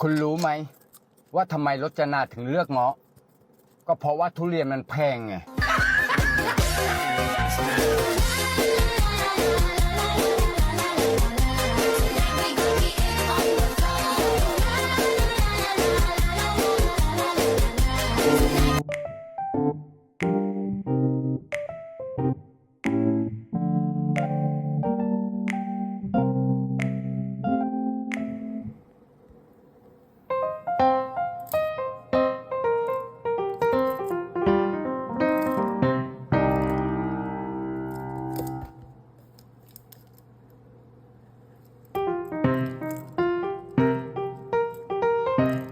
คุณรู้ไหมว่าทำไมรจนาถึงเลือกเงาะก็เพราะว่าทุเรียนมันแพงไง Bye.